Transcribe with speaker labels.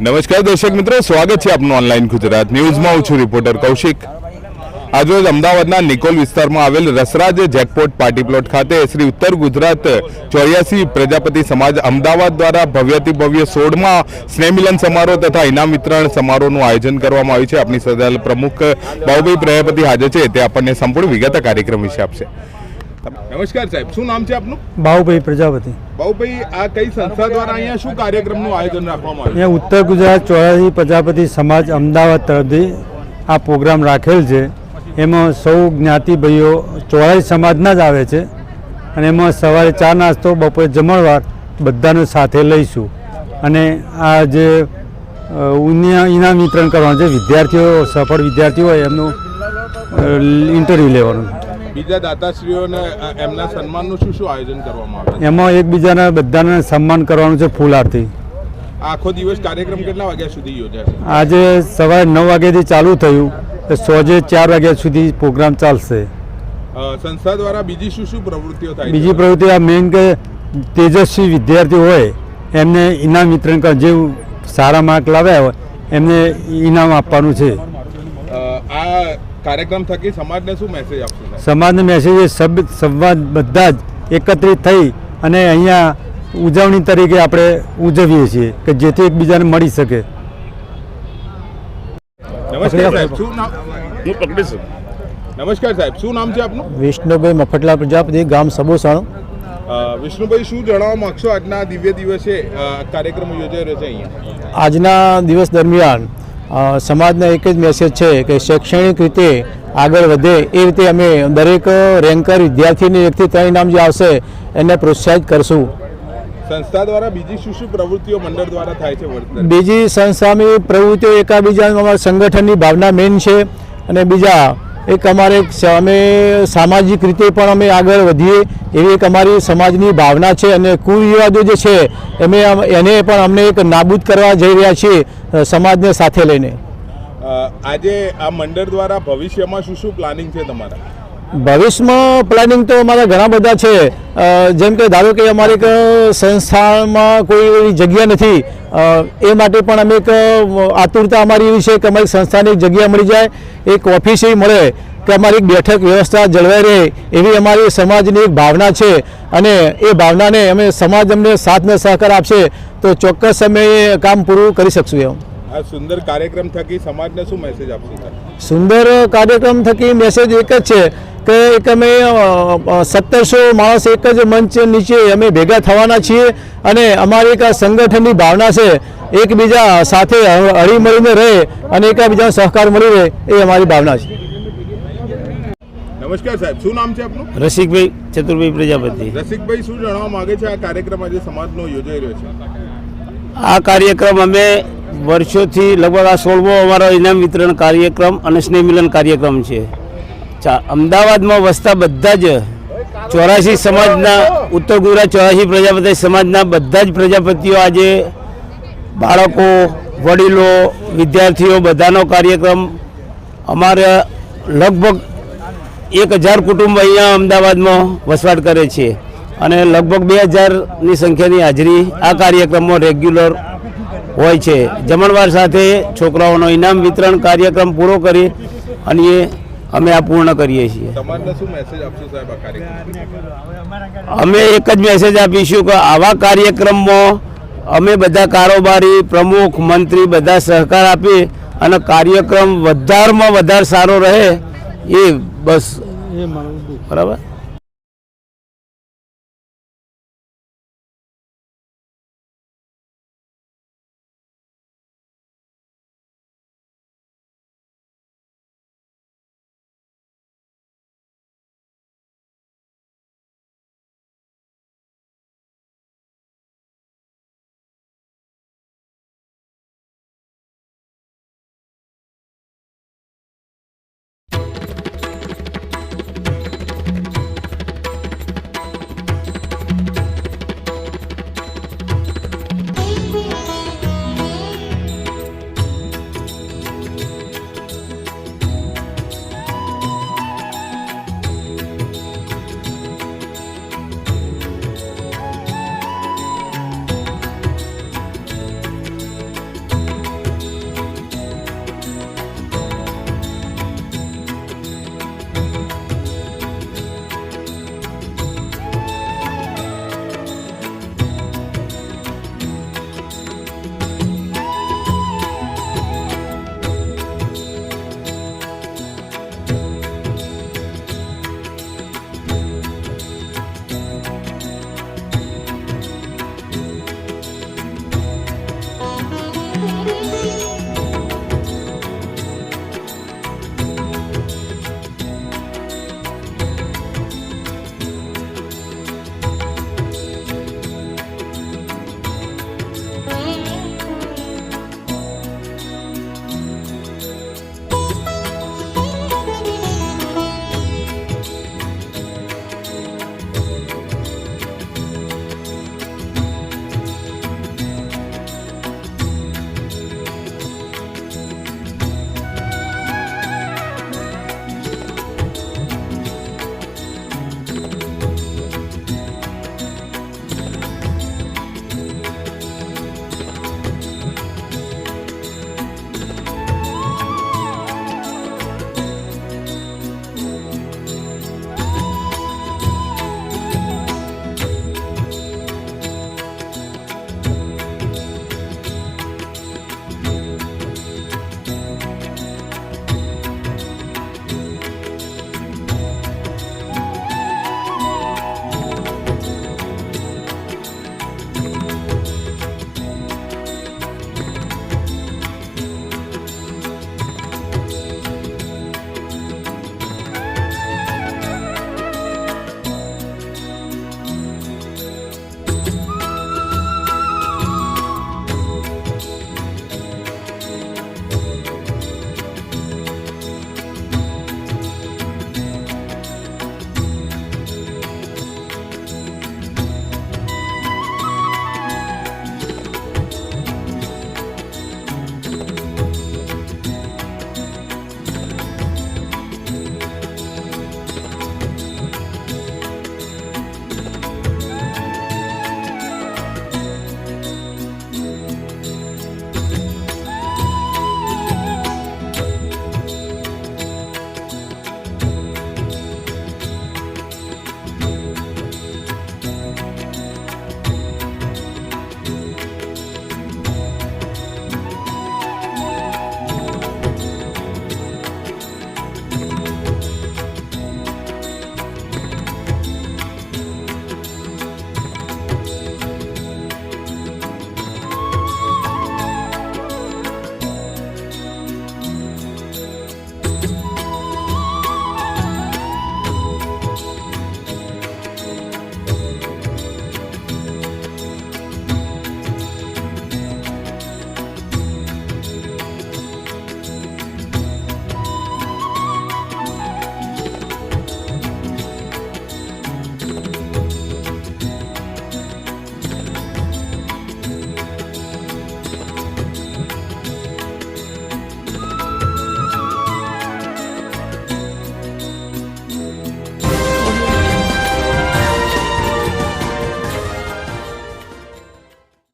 Speaker 1: નમસ્કાર દર્શક મિત્રો, સ્વાગત છે આપનું ઓનલાઈન ગુજરાત ન્યૂઝમાં. હું છું રિપોર્ટર કૌશિક. આજરોજ અમદાવાદના નિકોલ વિસ્તારમાં આવેલ રસરાજ જેકપોટ પાર્ટી પ્લોટ ખાતે શ્રી ઉત્તર ગુજરાત ચોર્યાસી પ્રજાપતિ સમાજ અમદાવાદ દ્વારા ભવ્યથી ભવ્ય સોળમાં સ્નેહમિલન સમારોહ તથા ઇનામ વિતરણ સમારોહનું આયોજન કરવામાં આવ્યું છે. આપની સદાલ પ્રમુખ બાહુભાઈ પ્રજાપતિ હાજર છે. તે આપણને સંપૂર્ણ વિગત કાર્યક્રમ વિશે આપશે. નમસ્કાર સાહેબ શું નામ છે આપનું?
Speaker 2: બાહુભાઈ પ્રજાપતિ.
Speaker 1: બાબુભાઈ આ કઈ સંસ્થા દ્વારા અહીંયા શું કાર્યક્રમનું આયોજન રાખવામાં આવ્યું?
Speaker 2: અહીંયા ઉત્તર ગુજરાત ચોરાસી પ્રજાપતિ સમાજ અમદાવાદ તરફથી આ પ્રોગ્રામ રાખેલ છે. એમાં સૌ જ્ઞાતિભાઈઓ ચોરાસી સમાજના જ આવે છે. અને એમાં સવારે ચા નાસ્તો બપોરે જમણવાર બધાને સાથે લઈશું. અને આ જે ઇનામ વિતરણ કરવાનું છે વિદ્યાર્થીઓ સફળ વિદ્યાર્થીઓ હોય એમનું ઇન્ટરવ્યૂ લેવાનું
Speaker 1: બીજા દાતાશ્રીઓને એમના સન્માનનું શું શું આયોજન કરવામાં આવે
Speaker 2: એમાં એકબીજાના બધાને સન્માન કરવાનું છે ફૂલહારથી
Speaker 1: આખો દિવસ કાર્યક્રમ કેટલા વાગ્યા સુધી યોજાશે?
Speaker 2: આજે સવારે નવ વાગ્યાથી ચાલુ થયું. તો સોજે ચાર વાગ્યા સુધી પ્રોગ્રામ ચાલશે.
Speaker 1: સંસ્થા દ્વારા બીજી શું શું પ્રવૃત્તિઓ થાય
Speaker 2: બીજી પ્રવૃત્તિ આ મેઇન કે તેજસ્વી વિદ્યાર્થી હોય એમને ઇનામ વિતરણ કર જે સારા માર્ક લાવ્યા હોય એમને ઇનામ આપવાનું છે.
Speaker 1: આ કાર્યક્રમ થકી સમાજને શું મેસેજ આપશો
Speaker 2: સમાજને મેસેજ એ સબ સંવાદ બધા જ એકત્રિત થઈ અને અહીંયા ઉજવણી તરીકે આપણે ઉજવીએ છીએ કે જેથી એકબીજાને મળી શકે.
Speaker 1: નમસ્કાર સાહેબ શું નામ? નમસ્કાર સાહેબ શું નામ છે આપનું?
Speaker 2: વિષ્ણુભાઈ મફતલાલ પ્રજાપતિ ગામ સબોસાણું.
Speaker 1: વિષ્ણુભાઈ શું જણાવવા માંગશો આજના દિવ્ય દિવસે કાર્યક્રમ યોજાઈ રહ્યો છે અહીંયા?
Speaker 2: આજના દિવસ દરમિયાન સમાજના એક જ મેસેજ છે કે શૈક્ષણિક રીતે આગળ વધે એ રીતે અમે દરેક રેન્કર વિદ્યાર્થીની એકથી ત્રણ નામ જે આવશે એને પ્રોત્સાહિત કરશું.
Speaker 1: સંસ્થા દ્વારા બીજી શું શું પ્રવૃત્તિઓ મંડળ દ્વારા થાય છે
Speaker 2: બીજી સંસ્થાની પ્રવૃત્તિઓ એકાબીજા અમારા સંગઠનની ભાવના મેઇન છે અને બીજા એક અમારે અમે સામાજિક રીતે પણ અમે આગળ વધીએ એવી એક અમારી સમાજની ભાવના છે અને કુરિવાજો જે છે એમે એને પણ અમને એક નાબૂદ કરવા જઈ રહ્યા છીએ સમાજને સાથે લઈને?
Speaker 1: આજે આ મંડળ દ્વારા ભવિષ્યમાં શું શું પ્લાનિંગ છે તમારા?
Speaker 2: ભવિષ્યમાં પ્લાનિંગ તો અમારા ઘણા બધા છે. જેમ કે ધારો કે અમારી એક સંસ્થામાં કોઈ એવી જગ્યા નથી એ માટે પણ અમે એક આતુરતા અમારી એવી છે કે અમારી સંસ્થાની જગ્યા મળી જાય એક ઓફિસ મળે કે અમારી એક બેઠક વ્યવસ્થા જળવાઈ રહે એવી અમારી સમાજની એક ભાવના છે. અને એ ભાવનાને અમે સમાજ અમને સાથને સહકાર આપશે તો ચોક્કસ અમે કામ પૂરું કરી શકશું એમ.
Speaker 1: આ સુંદર કાર્યક્રમ થકી સમાજને શું મેસેજ આપશો?
Speaker 2: સુંદર કાર્યક્રમ થકી મેસેજ એક જ છે કે એક અમે સત્તરસો માણસ એક જ મંચ નીચે અમે ભેગા થવાના છીએ અને અમારી એક આ સંગઠનની ભાવના છે. એકબીજા સાથે હળ- હળીમળીને રહે અને એકબીજાનો સહકાર મળી રહે એ અમારી ભાવના છે.
Speaker 1: નમસ્કાર સાહેબ શું નામ છે આપનું?
Speaker 3: રસિકભાઈ ચતુરભાઈ પ્રજાપતિ.
Speaker 1: રસિકભાઈ શું જણાવવા માંગે છે આ કાર્યક્રમ આજે સમાજનો યોજાઈ રહ્યો છે?
Speaker 3: આ કાર્યક્રમ અમે વર્ષોથી લગભગ આ સોળમો અમારો ઇનામ વિતરણ કાર્યક્રમ અને સ્નેહ મિલન કાર્યક્રમ છે. અમદાવાદમાં વસતા બધા જ ચોરાસી સમાજના ઉત્તર ગુજરાત ચોરાસી પ્રજાપતિ સમાજના બધા જ પ્રજાપતિઓ આજે બાળકો વડીલો વિદ્યાર્થીઓ બધાનો કાર્યક્રમ અમારે લગભગ એક હજાર કુટુંબ અહીંયા અમદાવાદમાં વસવાટ કરે છે. અને લગભગ બે હજારની સંખ્યાની હાજરી આ કાર્યક્રમમાં રેગ્યુલર હોય છે. જમણવાર સાથે છોકરાઓનો ઇનામ વિતરણ કાર્યક્રમ પૂરો કરી અને એ અમે આ પૂર્ણ કરીએ છીએ. અમે એક જ મેસેજ આપીશું કે આવા કાર્યક્રમમાં અમે બધા કારોબારી પ્રમુખ મંત્રી બધા સહકાર આપી અને કાર્યક્રમ વધારમાં વધારે સારો રહે એ બસ. બરાબર?